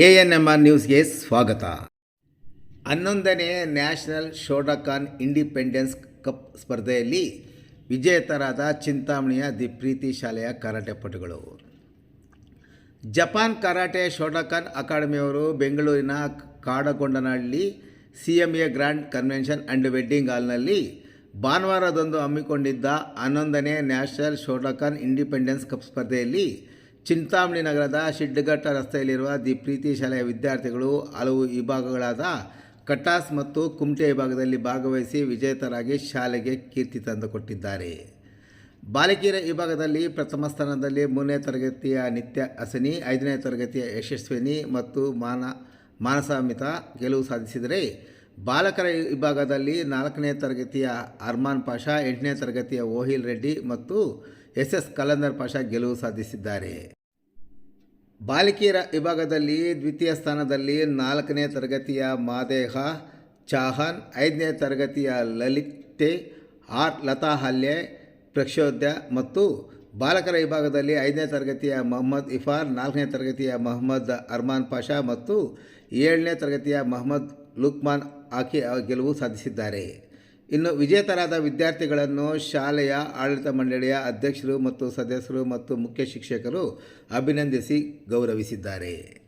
A N M R ನ್ಯೂಸ್ಗೆ ಸ್ವಾಗತ. ಹನ್ನೊಂದನೇ ನ್ಯಾಷನಲ್ ಶೋಡಕಾನ್ ಇಂಡಿಪೆಂಡೆನ್ಸ್ ಕಪ್ ಸ್ಪರ್ಧೆಯಲ್ಲಿ ವಿಜೇತರಾದ ಚಿಂತಾಮಣಿಯ ದಿ ಪ್ರೀತಿ ಶಾಲೆಯ ಕರಾಟೆ ಪಟುಗಳು. ಜಪಾನ್ ಕರಾಟೆ ಶೋಡಕಾನ್ ಅಕಾಡೆಮಿಯವರು ಬೆಂಗಳೂರಿನ Kadagondanahalli C M A grand convention and wedding ಹಾಲ್ನಲ್ಲಿ ಭಾನುವಾರದಂದು ಹಮ್ಮಿಕೊಂಡಿದ್ದ ಹನ್ನೊಂದನೇ ನ್ಯಾಷನಲ್ ಶೋಡಕಾನ್ ಇಂಡಿಪೆಂಡೆನ್ಸ್ ಕಪ್ ಸ್ಪರ್ಧೆಯಲ್ಲಿ ಚಿಂತಾಮಣಿ ನಗರದ ಶಿಡ್ಡಘಟ್ಟ ರಸ್ತೆಯಲ್ಲಿರುವ ದಿ ಪ್ರೀತಿ ಶಾಲೆಯ ವಿದ್ಯಾರ್ಥಿಗಳು ಹಲವು ವಿಭಾಗಗಳಾದ ಕಟಾಸ್ ಮತ್ತು ಕುಮಟೆ ವಿಭಾಗದಲ್ಲಿ ಭಾಗವಹಿಸಿ ವಿಜೇತರಾಗಿ ಶಾಲೆಗೆ ಕೀರ್ತಿ ತಂದುಕೊಟ್ಟಿದ್ದಾರೆ. ಬಾಲಕಿಯರ ವಿಭಾಗದಲ್ಲಿ ಪ್ರಥಮ ಸ್ಥಾನದಲ್ಲಿ ಮೂರನೇ ತರಗತಿಯ ನಿತ್ಯ ಅಸನಿ, ಐದನೇ ತರಗತಿಯ ಯಶಸ್ವಿನಿ ಮತ್ತು ಮಾನ ಮಾನಸಾಮಿತ ಗೆಲುವು ಸಾಧಿಸಿದರೆ ಬಾಲಕರ ವಿಭಾಗದಲ್ಲಿ ನಾಲ್ಕನೇ ತರಗತಿಯ ಅರ್ಮಾನ್ ಪಾಷಾ, ಎಂಟನೇ ತರಗತಿಯ ಓಹಿಲ್ ರೆಡ್ಡಿ ಮತ್ತು ಎಸ್ ಎಸ್ ಕಲಂದರ್ ಪಾಷಾ ಗೆಲುವು ಸಾಧಿಸಿದ್ದಾರೆ. ಬಾಲಕಿಯರ ವಿಭಾಗದಲ್ಲಿ ದ್ವಿತೀಯ ಸ್ಥಾನದಲ್ಲಿ ನಾಲ್ಕನೇ ತರಗತಿಯ ಮಾದೇಹ ಚಾಹನ್, ಐದನೇ ತರಗತಿಯ ಲಲಿತೆ, ಆರ್ ಲತಾ ಹಲ್ಲೆ ಪ್ರಕ್ಷೋದ್ಯ ಮತ್ತು ಬಾಲಕರ ವಿಭಾಗದಲ್ಲಿ ಐದನೇ ತರಗತಿಯ ಮೊಹಮ್ಮದ್ ಇಫಾರ್, ನಾಲ್ಕನೇ ತರಗತಿಯ ಮೊಹಮ್ಮದ್ ಅರ್ಮಾನ್ ಪಾಷಾ ಮತ್ತು ಏಳನೇ ತರಗತಿಯ ಮೊಹಮ್ಮದ್ ಲುಕ್ಮಾನ್ ಆಕಿ ಗೆಲುವು ಸಾಧಿಸಿದ್ದಾರೆ. ಇನ್ನು ವಿಜೇತರಾದ ವಿದ್ಯಾರ್ಥಿಗಳನ್ನು ಶಾಲೆಯ ಆಡಳಿತ ಮಂಡಳಿಯ ಅಧ್ಯಕ್ಷರು ಮತ್ತು ಸದಸ್ಯರು ಮತ್ತು ಮುಖ್ಯ ಶಿಕ್ಷಕರು ಅಭಿನಂದಿಸಿ ಗೌರವಿಸಿದ್ದಾರೆ.